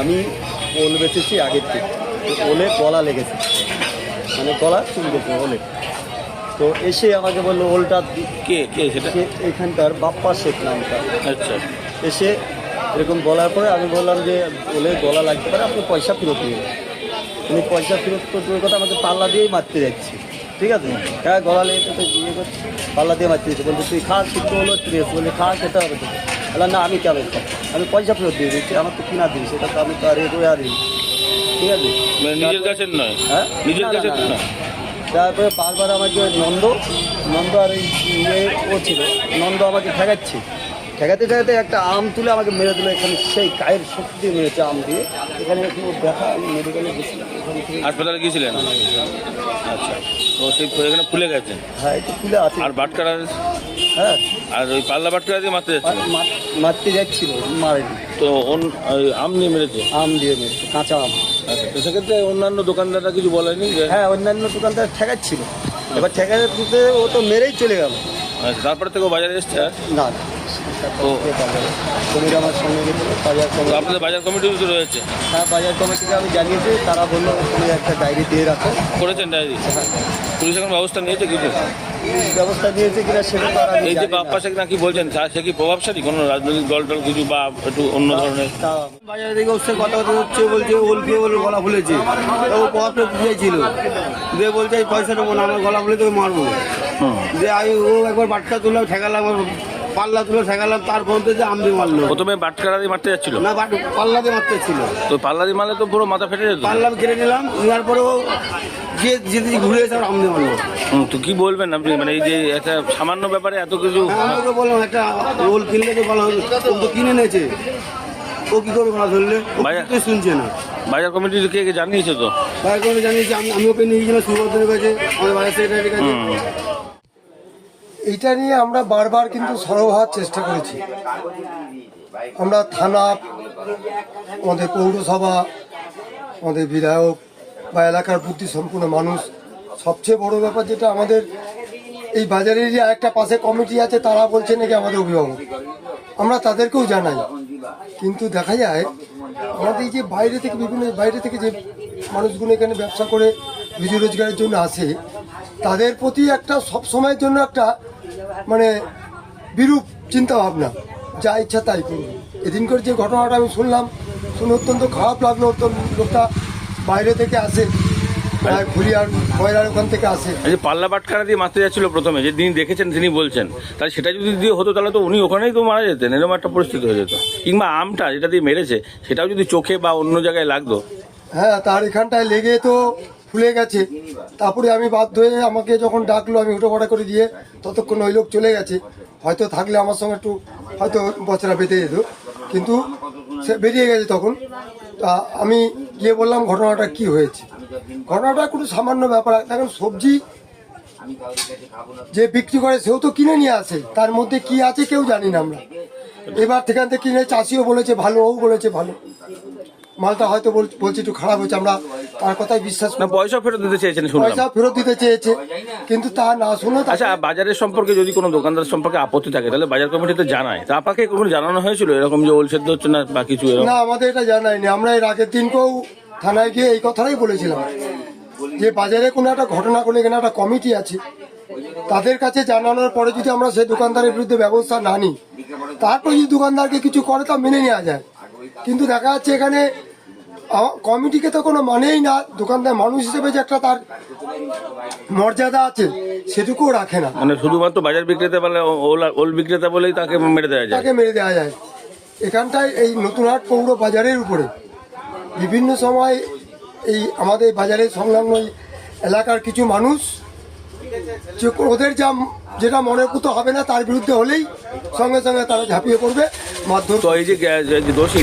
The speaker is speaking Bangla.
আমি ওল বেচেছি আগের থেকে। ওলে গলা লেগেছে। মানে গলা চুলকেছে ওলে। তো এসে আমাকে বলল ওলটা কে কে সেটা? এখানকার বাপ্পা শেখ নামটা। আচ্ছা। এসে এরকম বলার পরে আমি বললাম যে ওলে গলা লাগতে পারে আপনি পয়সা ফেরত দিন উনি পয়সা ফেরত তো দূরের কথা আমাকে পাল্লা দিয়েই মারতে যাচ্ছি। ঠিক আছে? হ্যাঁ গলা লেগেছে তো ইয়ে করছি পাল্লা দিয়ে মারতে যাচ্ছে। বলছে তুই খা কিছু হলো ট্রেস বলে খা খেতে হবে তো বললাম না আমি কেন আমি পয়সা ফেরত দিয়ে দিচ্ছি আমার তো কিনা দিই সেটা তো আমি তো আর এ করে আর ই। ঠিক আছে? মানে নিজের কাছে নয়? হ্যাঁ? নিজের কাছে না, না না। তারপরে বারবার আমাকে নন্দ নন্দ আর এই ইয়ে ও ছিল নন্দ আমাকে ঠেকাচ্ছে। ঠেকাতে ঠেকাতে একটা আম তুলে আমাকে মেরে দিল এখানে সেই গায়ের শক্তি দিয়ে মেরেছে আম দিয়ে। এখানে একটু দেখা আমি মেডিকেলে গেছিলাম হাসপাতালে গিয়েছিলেন? আচ্ছা। তো সেই এখানে ফুলে গেছে হ্যাঁ একটু তুলে আছে। আর বাটকারা হ্যাঁ। আর ওই পাল্লা বাটকা দিয়ে মারতে যাচ্ছিল? মারতে যাচ্ছিল মারেনি। তো আম নিয়ে মেরেছে? আম দিয়ে মেরেছে কাঁচা আম। আচ্ছা তো সেক্ষেত্রে অন্যান্য দোকানদাররা কিছু বলেনি যে হ্যাঁ অন্যান্য দোকানদার ঠেকাচ্ছিল। এবার ঠেকাতে ও তো মেরেই চলে গেল। আচ্ছা, তারপরে থেকে বাজারে এসছে আর? না। কমিটি আমার সঙ্গে গেছিল বাজার কমিটি। আপনাদের বাজার কমিটিও তো রয়েছে? হ্যাঁ বাজার কমিটিকে আমি জানিয়েছি তারা বলল তুমি একটা ডায়েরি দিয়ে রাখো। করেছেন ডায়েরি? পুলিশ এখন ব্যবস্থা নিয়েছে কিছু? ব্যবস্থা নিয়েছে কিনা সেটা তো আর আমি এই যে জানি বাপ্পা শেখ নাকি বলছেন সে কি প্রভাবশালী? কোনো রাজনৈতিক দল টল কিছু বা একটু অন্য ধরনের? বাজারে থেকে ওর কথা কথা হচ্ছে বলছে ওলকে ওর গলা ফুলেছে। ও বুঝেছিল দিয়ে বলছে এই পয়সা নেব না আমার গলা ফুলে তোকে মারবো। যে আমি ও একবার ঠেকালাম পাল্লা তুলে ঠেকালাম তার মধ্যে যে আমদি মারলো। প্রথমে বাটকারা দিয়ে মারতে যাচ্ছিল? না বাট পাল্লা দিয়ে মারতে ছিল তো পাল্লা দিয়ে মারলে তো পুরো মাথা ফেটে যেত। পাল্লা কেটে নিলাম নেওয়ার পরে ও যে যেতে ঘুরে এসে আমদি মারলো। হুম, তো কি বলবেন আপনি? মানে এই যে একটা সামান্য ব্যাপারে এত কিছু হ্যাঁ, আমি ওকে বললাম একটা রোল কিনলে তো বলা হলো ও তো কিনে নিয়েছে ও কি করে বলা ধরলে? ও ভাইয়া- কিছুই শুনছে না। বাজার কমিটি কে কে জানিয়েছে তো? তাই করে জানিয়েছি আমি আমি ওকে নিয়ে গেছিলাম সুভদ্রের কাছে আমাদের বাজার সেক্রেটারির কাছে। এইটা নিয়ে আমরা বারবার কিন্তু সরব হওয়ার চেষ্টা করেছি। আমরা থানা, আমাদের পৌরসভা, আমাদের বিধায়ক বা এলাকার বুদ্ধি সম্পূর্ণ মানুষ, সবচেয়ে বড় ব্যাপার যেটা আমাদের এই বাজারেরই একটা পাশে কমিটি আছে, তারা বলছে নাকি আমাদের অভিভাবক। আমরা তাদেরকেও জানাই। কিন্তু দেখা যায়, আমাদের যে বাইরে থেকে বিভিন্ন, বাইরে থেকে যে মানুষগুলো এখানে ব্যবসা করে রুজি রোজগারের জন্য আসে, তাদের প্রতি একটা সব সময়ের জন্য একটা মানে বিরূপ চিন্তা ভাবনা যা ইচ্ছা তাই করুন এদিনকার যে ঘটনাটা আমি শুনলাম শুনে অত্যন্ত খারাপ লাগল অত্যন্ত লোকটা বাইরে থেকে আসে ওখান থেকে আসে। যে পাল্লা বাটকারা দিয়ে মারতে যাচ্ছিল প্রথমে যে তিনি দেখেছেন তিনি বলছেন তাহলে সেটা যদি দিয়ে হতো তাহলে তো উনি ওখানেই তো মারা যেতেন এরকম একটা পরিস্থিতি হয়ে যেত। কিংবা আমটা যেটা দিয়ে মেরেছে সেটাও যদি চোখে বা অন্য জায়গায় লাগতো? হ্যাঁ তার এখানটায় লেগে তো ফুলে গেছে। তারপরে আমি বাধ্য হয়ে আমাকে যখন ডাকলো, আমি উঠো পড়া করে দিয়ে ততক্ষণ ওই লোক চলে গেছে। হয়তো থাকলে আমার সঙ্গে একটু হয়তো বছরা বেঁধে যেত। কিন্তু সে বেরিয়ে গেছে তখন। তা আমি গিয়ে বললাম, ঘটনাটা কি হয়েছে? ঘটনাটা কোনো সামান্য ব্যাপার। দেখেন, সবজি যে বিক্রি করে, সেও তো কিনে নিয়ে আসে। তার মধ্যে কি আছে কেউ জানি না আমরা। এবার সেখান থেকে কিনে, চাষিও বলেছে, ভালো, ও বলেছে ভালো। মালটা হয়তো বল- বলছে একটু খারাপ হয়েছে। আমরা তার কথাই বিশ্বাস না পয়সা ফেরত দিতে চেয়েছেন শুনলাম। পয়সা ফেরত দিতে চেয়েছে কিন্তু তা না শুনে আচ্ছা বাজারের সম্পর্কে যদি কোনো দোকানদার সম্পর্কে আপত্তি থাকে তাহলে বাজার কমিটিতে জানায়। তা আপনাকে কোনো জানানো হয়েছিল? এরকম যে ওল সেদ্ধ হচ্ছে না বা কিছু না আমাদের এটা জানায়নি। আমরা এর আগের দিনকেও থানায় গিয়ে এই কথাটাই বলেছিলাম যে বাজারে কোনো একটা ঘটনা করলে এখানে একটা কমিটি আছে। তাদের কাছে জানানোর পরে যদি আমরা সেই দোকানদারের বিরুদ্ধে ব্যবস্থা না নিই তারপর যদি দোকানদারকে কিছু করে তা মেনে নেওয়া যায়। কিন্তু দেখা যাচ্ছে এখানে কমিটিকে তো কোনো মানেই না। দোকানদার মানুষ হিসেবে যে একটা তার মর্যাদা আছে সেটুকুও রাখে না। মানে শুধুমাত্র বাজার বিক্রেতা বলে ওল ওল বিক্রেতা বলেই তাকে মেরে দেওয়া যায়। তাকে মেরে দেওয়া যায়। এখানটায় এই নতুনহাট পৌর বাজারের উপরে। বিভিন্ন সময় এই আমাদের বাজারের সংলগ্ন এলাকার কিছু মানুষ যে ওদের যা যেটা মনে পুতো হবে না তার বিরুদ্ধে হলেই সঙ্গে সঙ্গে তারা ঝাঁপিয়ে পড়বে। মাধ্যম তো এই যে দোষী